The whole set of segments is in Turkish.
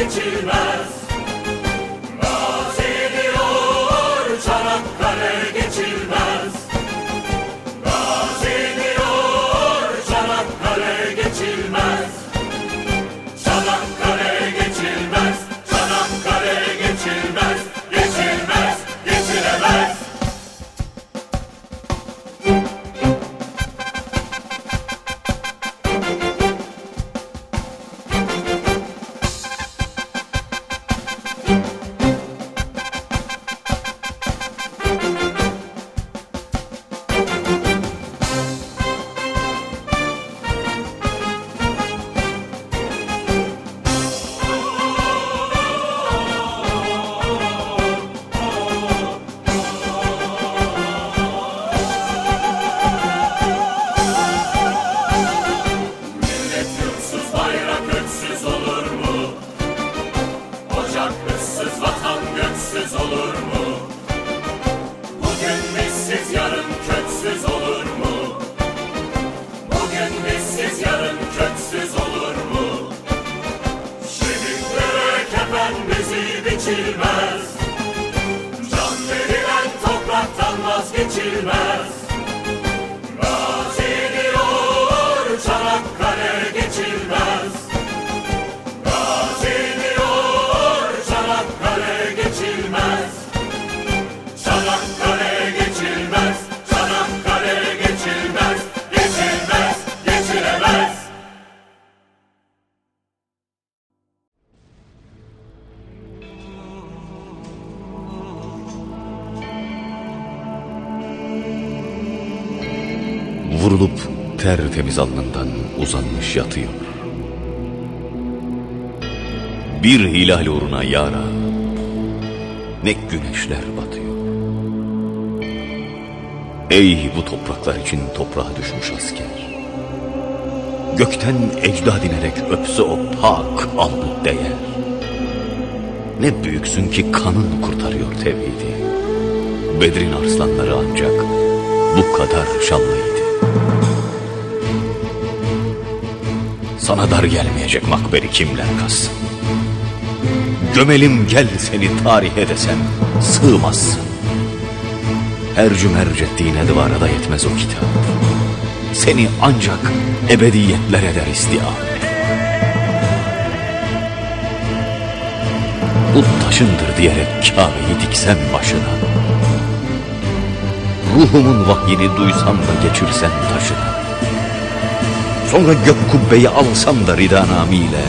the children. Ocak ıssız vatan göksüz olur mu? Bugün bizsiz yarın köksüz olur mu? Bugün bizsiz yarın köksüz olur mu? Şehitlere kefen bizi biçilmez Can verilen topraktan vazgeçilmez geçilmez. Çanakkale geçilmez Çanakkale geçilmez. Geçilmez, geçilemez. Vurulup tertemiz alnından uzanmış yatıyor. Bir hilal uğruna yara, ne güneşler batıyor. Ey bu topraklar için toprağa düşmüş asker. Gökten ecdad inerek öpse o pak alnı değer. Ne büyüksün ki kanın kurtarıyor tevhidi. Bedrin arslanları ancak bu kadar şanlıydı. Sana dar gelmeyecek makberi kimler kazsın? Gömelim gel seni tarihe desem sığmazsın. Her cümerc ettiğine duvara da yetmez o kitap. Seni ancak ebediyetler eder istiab. Bu taşındır diyerek Kabe'yi diksem başına. Ruhumun vahyini duysam da geçirsem taşına. Sonra gök kubbeyi alsam da ridanamiyle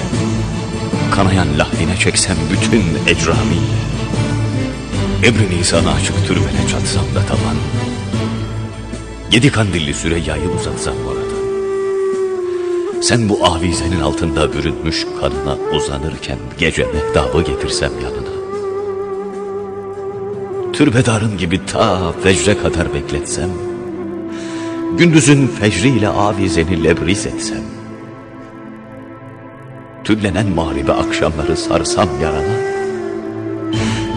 Kanayan lahdine çeksem bütün ecramiyle Emri Nisan'a açık türbene çatsam da tavan Yedi kandilli Süreyya'yı uzatsam orada. Sen bu avizenin altında bürünmüş kanına uzanırken Gece mehtabı getirsem yanına. Türbedarın gibi ta fecre kadar bekletsem Gündüzün fecriyle avizeni lebriz etsem Tüllenen mağribe akşamları sarsam yarana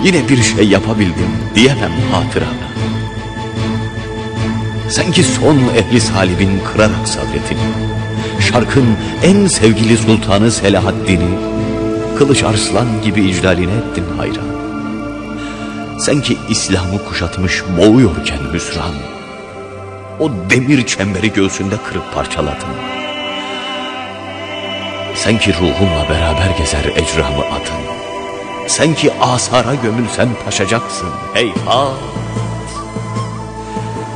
Yine bir şey yapabildim diyemem hatırana Sen ki son ehli salibin kırarak sabretini Şarkın en sevgili sultanı Selahaddin'i Kılıç arslan gibi icraline ettin hayran Sen ki İslam'ı kuşatmış boğuyorken hüsran o demir çemberi göğsünde kırıp parçaladın. Sen ki ruhumla beraber gezer ecramı adın. Sen ki asara gömülsen taşacaksın heyhat.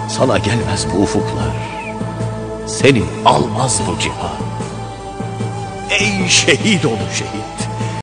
Sana gelmez bu ufuklar. Seni almaz bu cihan. Ey şehit ol şehit.